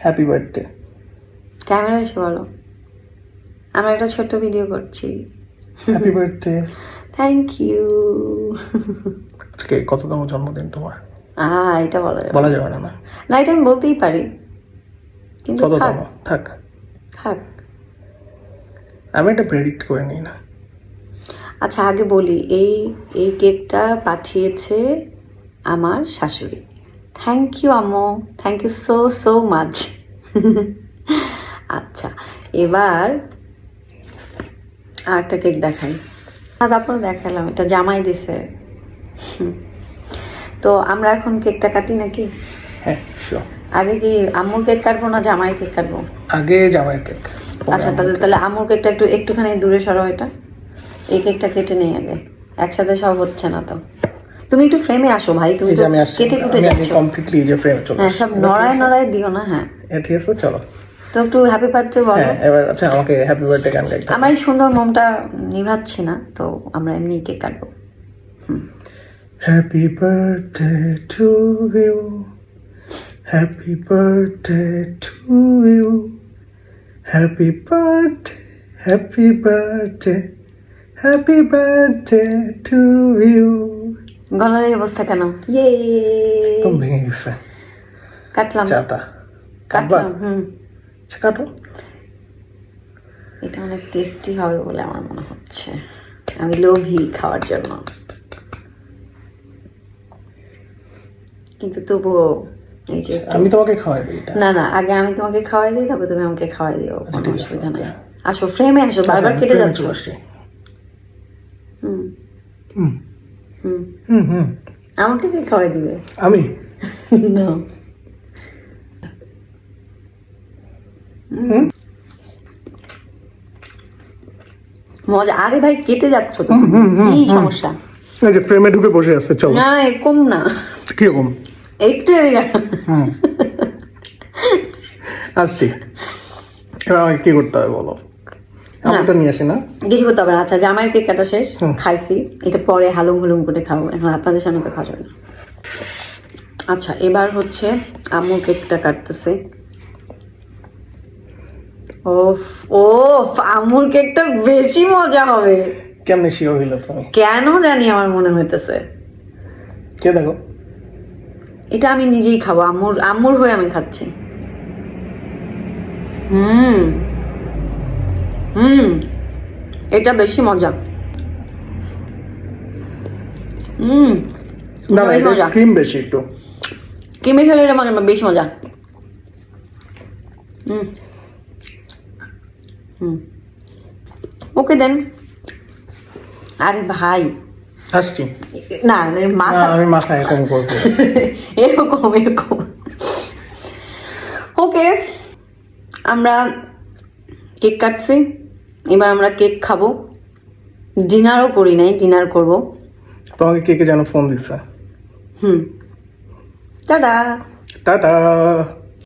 Happy birthday camera এসে বলো। আমরা একটা ছোট্ট ভিডিও করছি। হ্যাপি বার্থডে থ্যাংক ইউ আজকে কততম জন্মদিন তোমার? আহ এটা বলা যাবে বলা যাবে না না? না এটা আমি বলতেই পারি। কিন্তু কততম? থাক। থাক। আমি এটা প্রেডিক্ট করে নিই না। আচ্ছা আগে বলি এই এই কেকটা পাঠিয়েছে আমার শাশুড়ি। থ্যাংক ইউ আম্মু। Thank you so so much আচ্ছা এবার আর একটা কেক দেখাই। আর তারপর দেখালাম এটা জামাই দিছে। তো আমরা এখন কেকটা কাটি নাকি? হ্যাঁ আগে কি আম্মুর কেক কাটবো না জামাই কেক কাটবো? আগে জামাই কেক আচ্ছা তাহলে তাহলে আম্মুর কেকটা একটু একটুখানি দূরে সরো এটা। এই কেকটা কেটে নেই আগে। একসাথে সব হচ্ছে না তো। তুমি একটু ফ্রেমে আসো ভাই তুমি তো কেটে কুটে যাচ্ছ। কমপ্লিটলি যে ফ্রেমে চলে হ্যাঁ সব নড়ায় নড়ায় দিও না হ্যাঁ। হ্যাঁ ঠিক আছে? চলো। তো একটু হ্যাপি বার্থডে বলো। হ্যাঁ এবার আচ্ছা আমাকে হ্যাপি বার্থডে গান গাইতে আমরা এই সুন্দর মোমটা নিভাচ্ছি না তো আমরা এমনি কেক কাটবো। Happy birthday to you happy birthday to you happy birthday happy birthday happy birthday to you গলার এই অবস্থা কেন? ইয়ে। তো ভেঙে গেছে। কাটলাম। চাতা। কাটলাম হুম। আচ্ছা কাটো। এটা অনেক টেস্টি হবে বলে আমার মনে হচ্ছে। আমি লোভী খাওয়ার জন্য। কিন্তু তবুও এই যে আমি তোমাকে খাওয়াই দিই না না আগে আমি তোমাকে খাওয়াই দিই তারপর তুমি আমাকে খাওয়াই দিও আচ্ছা, কোনো অসুবিধা নাই। আসো ফ্রেমে আসো বারবার কেটে ফ্রেমে যাচ্ছ। হুম। হুম। হুম। হুম হুম। আমাকে কে খাওয়াই দিবে? আমি? না। মজা। আরে ভাই কেটে যাচ্ছ তো। কি সমস্যা? এই যে ফ্রেমে ঢুকে বসে আছে চলো। না এরকম না। কীরকম? একটু আসছি। এবার আমাকে কি করতে হবে বলো? আমটা নিয়ে আসি না। কিছু করতে হবে না আচ্ছা কেক কাটা শেষ খাইছি। এটা পরে হালুম হুলুম করে খাব। এখন আপনাদের সামনে তো খাওয়া যাবে না। আচ্ছা এবার হচ্ছে আম্মু কেকটা কাটতেছে। ওফ ও আম্মুর কেকটা বেশি মজা হবে। কেমনে শিও হইল তুমি? কেন জানি আমার মনে হইতেছে। কে দেখো? এটা আমি নিজেই খাব। আম্মুর আম্মুর হয়ে আমি খাচ্ছি। হুম। হুম এটা বেশি মজা। হুম না না এটা ক্রিম বেশি একটু। কিমে খেলে এটা মজা বেশি মজা। হুম হুম। ওকে দেন। আরে ভাই। আসছি। না না, মাথা আমি মাথা এরকম করব। এরকম এরকম। ওকে আমরা কেক কাটছি। এবার আমরা কেক খাব। ডিনারও করি নাই ডিনার করব। তোমাকে কেকে কে যেন ফোন দিচ্ছে? হুম। টাটা। টাটা।